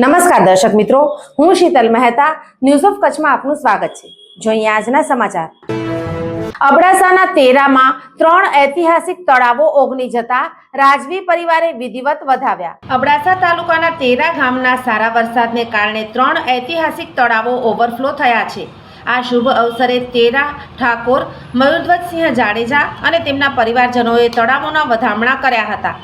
નમસ્કાર દર્શક મિત્રો, હું શીતલ મહેતા ન્યૂઝ ઓફ કચ્છમાં આપનું સ્વાગત છે. જોઈએ આજના સમાચાર. અબડાસાના તેરામાં ત્રણ ઐતિહાસિક તળાવો ઓગની જતા રાજવી પરિવારે વિધિવત વધાવ્યા. અબડાસા તાલુકાના તેરા ગામના સારા વરસાદને કારણે ત્રણ ઐતિહાસિક તળાવો ઓવરફ્લો થયા છે. આ શુભ અવસરે તેરા ઠાકોર, મયુરધ્વજસિંહ જાડેજા અને તેમના પરિવારજનોએ તળાવોના વધામણા કર્યા હતા.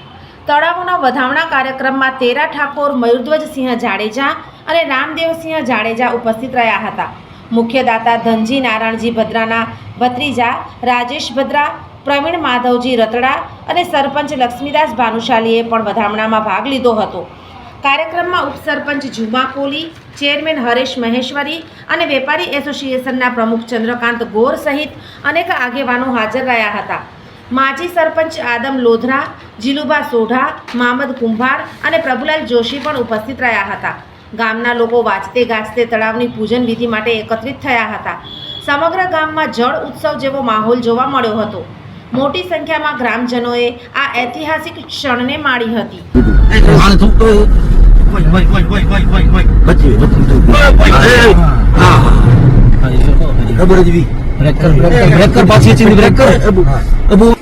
તળાવોના વધામણા કાર્યક્રમમાં તેરા ઠાકોર મયુરધ્વજસિંહ જાડેજા અને રામદેવસિંહ જાડેજા ઉપસ્થિત રહ્યા હતા. મુખ્ય દાતા ધનજી નારાયણજી ભદ્રાના ભત્રીજા રાજેશ ભદ્રા, પ્રવીણ માધવજી રતડા અને સરપંચ લક્ષ્મીદાસ ભાનુશાલીએ પણ વધામણામાં ભાગ લીધો હતો. કાર્યક્રમમાં ઉપસરપંચ જુમા કોલી, ચેરમેન હરેશ મહેશ્વરી અને વેપારી એસોસિએશનના પ્રમુખ ચંદ્રકાંત ગોર સહિત અનેક આગેવાનો હાજર રહ્યા હતા. માજી સરપંચ આદમ લોધરા જીલુબા સોઢા મામદ કુંભાર અને પ્રભુલાલ જોશી પણ ઉપસ્થિત રહ્યા હતા ગામના લોકો વાંચતે ગાજતે તળાવની પૂજન વિધિ માટે એકત્રિત થયા હતા સમગ્ર ગામમાં જળ ઉત્સવ જેવો માહોલ જોવા મળ્યો હતો મોટી સંખ્યામાં ગ્રામજનોએ આ ઐતિહાસિક ક્ષણને માણી હતી ખબર જ woi, woi, woi, woi, woi, woi. Betul,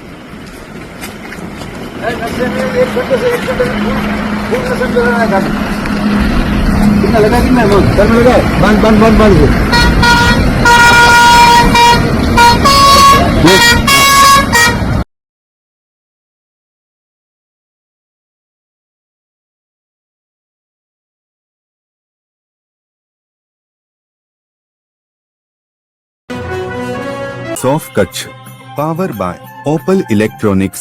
कितना लगा कितना में लगा बंद बंद बंद बंद soft Kutch power by Opal electronics